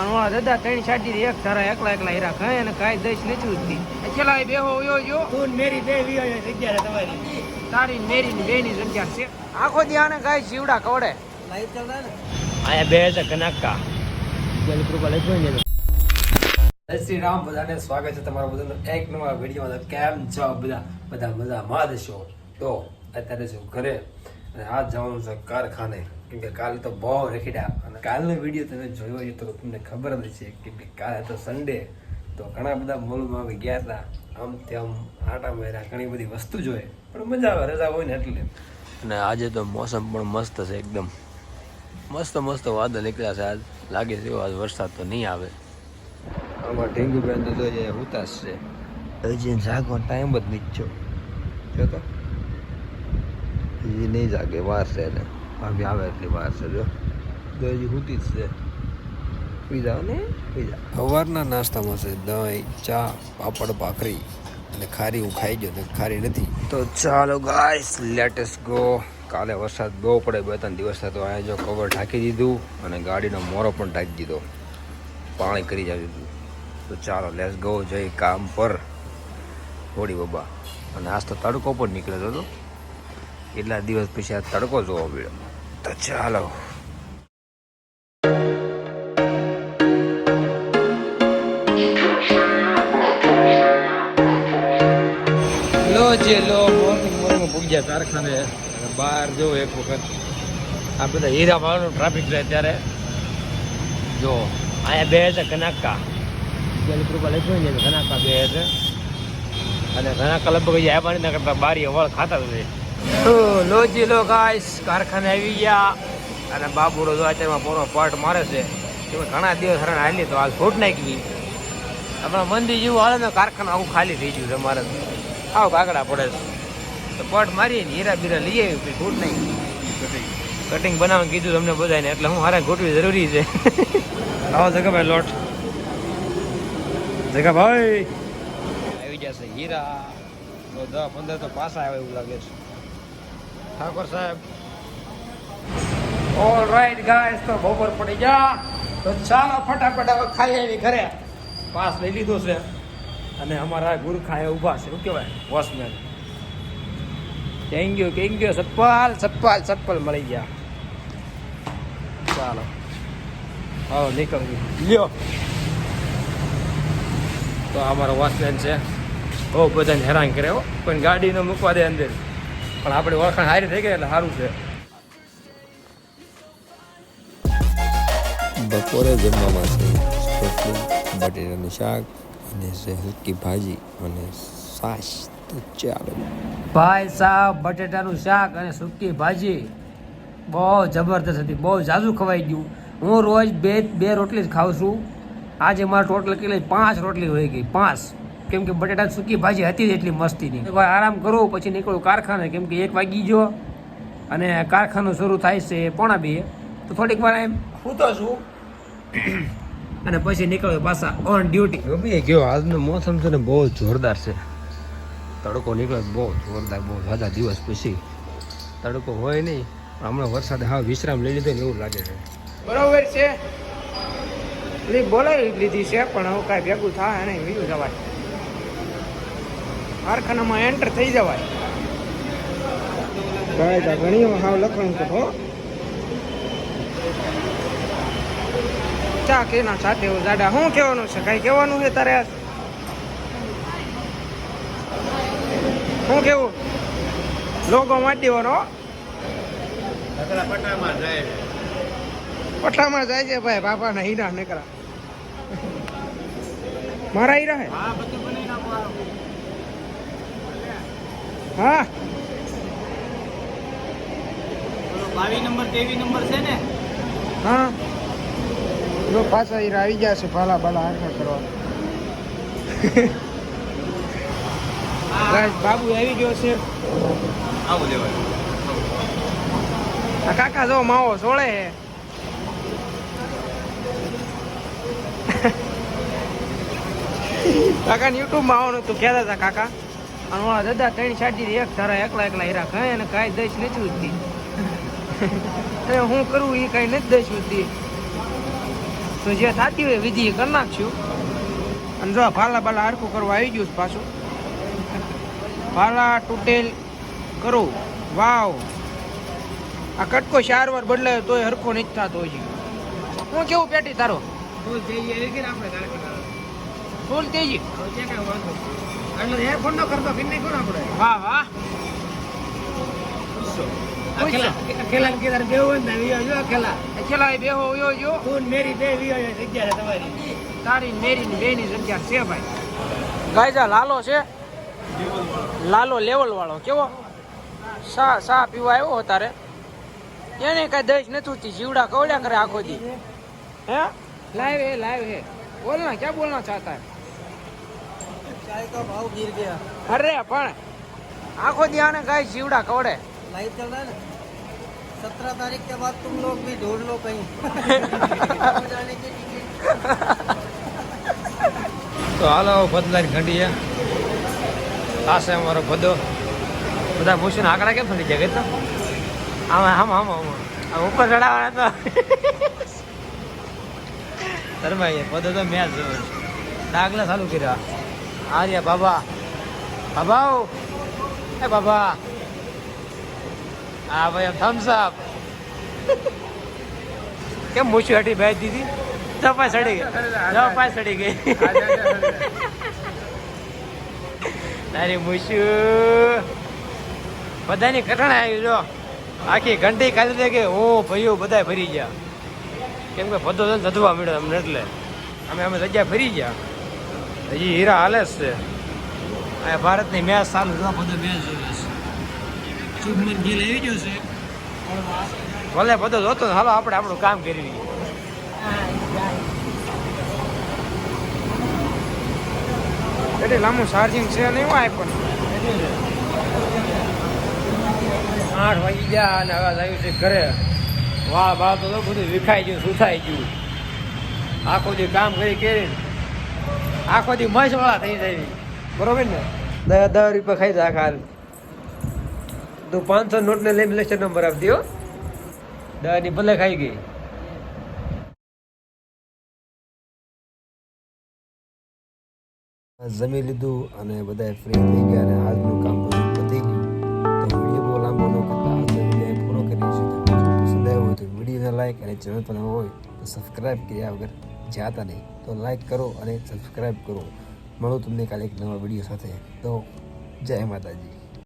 અને દાદા ત્રણ છાટી એક ધારા એકલા એકલા હીરા ખાય અને કાંઈ દઈશ નથી ઉઠતી છેલ્લા બેહો યો યો તું મેરી બે વી જગ્યા તમારી. તારી ને મેરી ની બે ની જગ્યા છે. આખો દી આને કાંઈ જીવડા કવડે લાઈવ ચાલ રહા ને? આયા બે છે કનાકા. જલ્દી કૃપા લઈ જોઈને જય શ્રી રામ બધાને સ્વાગત છે તમારા બધાનો એક નવા વિડીયોમાં. કેમ છો બધા? બધા મજામાં જ છો? તો અત્યારે છું ઘરે અને આજ જવાનું છે કારખાને. કેમ કે કાલે તો બહુ રખીડા અને કાલનો વીડિયો તમે જોયો હોય તો તમને ખબર જ છે કે કાલે તો સન્ડે તો ઘણા બધા મોલમાં અમે ગયા હતા. આમ તેમ આટા મેરા ઘણી બધી વસ્તુ જોઈએ પણ મજા આવે રજા હોય ને એટલે. અને આજે તો મોસમ પણ મસ્ત છે એકદમ. મસ્ત મસ્ત વાદળ નીકળ્યા છે. આજ લાગે છે એવો આજ વરસાદ તો નહીં આવે. આમાં ઢીંગુ બેન તો જોઈએ ઉતાસ છે. હજી જાગો ટાઈમ જ નીચો જો તો? હજી નહીં જાગે વાર છે એને. ભાભી આવે એટલી વાર છે જો દહીં હુતી જ છે પી જાઓ ને પી જાઓ સવારના નાસ્તામાં છે દહીં ચા પાપડ ભાખરી અને ખારી હું ખાઈ ગયો ને ખારી નથી તો ચાલો ગાઈસ લેટેસ્ટ ગો કાલે વરસાદ બહુ પડે બે ત્રણ દિવસ તો અહીંયા જો કવર ઢાંકી દીધું અને ગાડીનો મોરો પણ ઢાંકી દીધો. પાણી કરી જાવ દીધું. તો ચાલો લેસ ગો જઈ કામ પર. હોળી બાબા. અને આજ તો તડકો પણ નીકળ્યો હતો એટલા દિવસ પછી આ તડકો જોવા મળ્યો તો ચાલો. લો જે લો મોર્નિંગ મોર્નિંગ પૂગી ગયા કારખાને. બહાર જો એક વખત આ બધા હીરા વાળાનું ટ્રાફિક રહે ત્યારે. જો, અહીંયા બે છે કનાકા કૃપા રૂપિયા લઈ ને કનાકા બે છે. અને આવ્યા નથી, કરતા બારી વળ ખાતા જ લો જી લો ગાઈસ કારખાને આવી ગયા. અને બાબુરો જો અત્યારમાં પૂરો પાટ મારે છે કે ઘણા દિવસ હરણ હાલી તો આ ફૂટ નાખી. આપણા મંદિર જેવું હાલે ને કારખાનું આખું ખાલી થઈ ગયું છે મારે. આવ કાગડા પડે છે. તો પટ મારી ને હીરા બીરા લઈ આવી પછી ફૂટ નાખી. કટિંગ બનાવવાનું કીધું તમને બધાને એટલે હું હારે ગોઠવી જરૂરી છે. આવો જગાભાઈ લોટ. જગાભાઈ. આવી જશે હીરા. દસ પંદર તો પાછા આવે એવું લાગે છે. ઠાકોર સાહેબ. ઓલ રાઈટ ગાઈસ તો બપોર પડી જા તો ચાલો ફટાફટ હવે ખાઈ આવી ઘરે. પાસ લઈ લીધો છે. અને અમારા ગુરખા એ ઊભા છે, શું કહેવાય? Watchman thank you thank you Satpal Satpal મળી ગયા. ચાલો. આવો નીકળવી લ્યો. તો અમારો વોચમેન છે. બહુ બધાને હેરાન કરે હો. પણ ગાડીનો મૂકવા દે અંદર. પણ આપણી ઓળખાણ સારી થઈ ગઈ એટલે સારું છે. બપોરે જમવામાં છે બટેટાનું શાક અને છે હલકી ભાજી અને સાસ. તો ચાલો. ભાઈ સાહેબ બટેટાનું શાક અને સૂકી ભાજી. બહુ જબરદસ્ત હતી. બહુ ઝાઝું ખવાઈ ગયું. હું રોજ બે બે રોટલી જ ખાઉં છું. આજે મારા ટોટલ કેટલી? પાંચ રોટલી હોઈ ગઈ. પાંચ. કેમ કે બટેટા સૂકી ભાજી હતી એટલી મસ્તીની. નહીં વાર આરામ કરો પછી નીકળું કારખાને. કેમ કે એક વાગી ગયો અને કારખાનું શરૂ થાય છે પોણા બે. તો થોડીક વાર એમ સૂતો છું. અને પછી નીકળ્યો પાછા ઓન ડ્યુટી ગમે ગયો. આજનો મોસમ છે ને બહુ જોરદાર છે. તડકો નીકળ્યો બહુ જોરદાર બહુ બધા દિવસ પછી. તડકો હોય નહીં. પણ હમણાં વરસાદ હા વિશ્રામ લઈ લીધો ને એવું લાગે છે. બરોબર છે. બોલાવી લીધી છે પણ હવે કાંઈ ભેગું થાય નહીં બીજું જવાય. કારખાનામાં એન્ટર થઈ જવાય. તા ઘણી હાવ લખણ તો ચા કેના સાથે દાદા શું કહેવાનું છે? કાંઈ કહેવાનું છે તારે શું કેવું લોગો હો પઠામાં જાય છે ભાઈ, બાપાના હીરા નીકળા મારા હીરા હે હા? બાવીસ નંબર તેવી નંબર છે ને? હા. જો પાછા હીરા આવી ગયા છે ભાલા ભાલા હારખા કરવા. બાબુ આવી ગયો છે. આવું લેવાય કાકા જો માવો સોળે હે કાકા યુટ્યુબમાં આવવાનું તું કહેતા હતા કાકા? અને મારા દાદા ત્રણ સાડી એક ધારા એકલા એકલા હીરા ખાય અને કાંઈ દઈશ નથી હવે હું કરું એ કાંઈ નથી દઈશ ઉઠતી તો જે થતી હોય વિધિ એ કરી નાખશું. અને જો ભાલા બાલા હરખું કરવા આવી ગયું પાછું. ભાલા તૂટેલ કરું. વાવ. આ કટકો ચાર વાર બદલાયો તોય હરખો નથી થતો હોય હું કેવું પેટી તારો? ફૂલ તેજી એટલે એ ફોન નો કરતો ફિરની કોણ આપણે વાહ વાહ અકેલા? અકેલા કેદાર ને વિયો જો એ બેહો વિયો જો. તું મેરી બે વિયો જગ્યા છે તમારી. તારી મેરી ને બેની જગ્યા છે ભાઈ. ગાયજા લાલો છે? લાલો લેવલ વાળો. કેવો? સા સા પીવા આવ્યો તારે? એને કઈ દહીશ નથી ઉતી જીવડા કવડ્યા કરે આખો દી. હે? લાઈવ હે લાઈવ હે. બોલના ક્યાં બોલના ચાહતા? હે અરે પણ આખો દી આને ગાય જીવડા કવડે लाइव चल रहा है ना सत्रह तारीख के बाद तुम लोग भी ढूंढ लो कहीं जाने की टिकट તો હાલો ભદલાની ઘંટી છે આ છે અમારો ભદો બધા મૂછીને આંકડા કેમ ફરી જાય તો આમાં આમ આમ આમ આમ ઉપર ચડાવવાના તો શરમાઈએ ભદો તો મેં જ જોયો છે. ડાગલા ચાલુ કર્યા આર્યા બાબા. બાબા એ બાબા. હા ભાઈ થમ્સ અપ કેમ મૂછું હટી બેસી દીધી? ચપાઈ સડી ગઈ. ચપાઈ સડી ગઈ. તારી મૂછું. બધાની કઠણ આવી જો. આખી ઘંટી કાઢી દે કે હું ભાઈઓ બધા ફરી ગયા. કેમ કે બધો ધધવા મળ્યો અમને એટલે. અમે અમે જગ્યા ફરી ગયા. હજી હીરા હાલે જ છે. આ ભારતની મેચ ચાલુ જો બધો મેચ જોવે છે. શુભમન ગીલ આવી ગયો છે. ભલે બધો જોતો હાલો આપણે આપણું કામ કરી એટલે લાંબુ ચાર્જિંગ છે નહીં આઈફોન આઠ વાગી ગયા અને હવે આવ્યું છે ઘરે. વાહ વાહ તો બધું વિખાઈ ગયું સુથાઈ ગયું. આખું જે કામ કરી કરી આખો દી મસ વાળા થઈ જાય. બરોબર ને? દસ દસ રૂપિયા ખાઈ જાય ખાલ તું પાંચસો નોટ ને લઈને લેક્ચર નંબર આપી દો દસની ભલે ખાઈ ગઈ. જમી લીધું અને બધા ફ્રી થઈ ગયા અને આજનું કામ બધું પતી ગયું. તો વીડિયો બહુ લાંબો ન કરતા. આજનો પૂરો કરીએ છીએ. પસંદ આવ્યો હોય તો વિડીયોને લાઈક અને ચેનલ પર હોય તો સબસ્ક્રાઈબ કર્યા વગર. જાતા નહીં. તો લાઈક કરો અને સબસ્ક્રાઈબ કરો. મળું તમને કાલે એક નવા વીડિયો સાથે. તો જય માતાજી.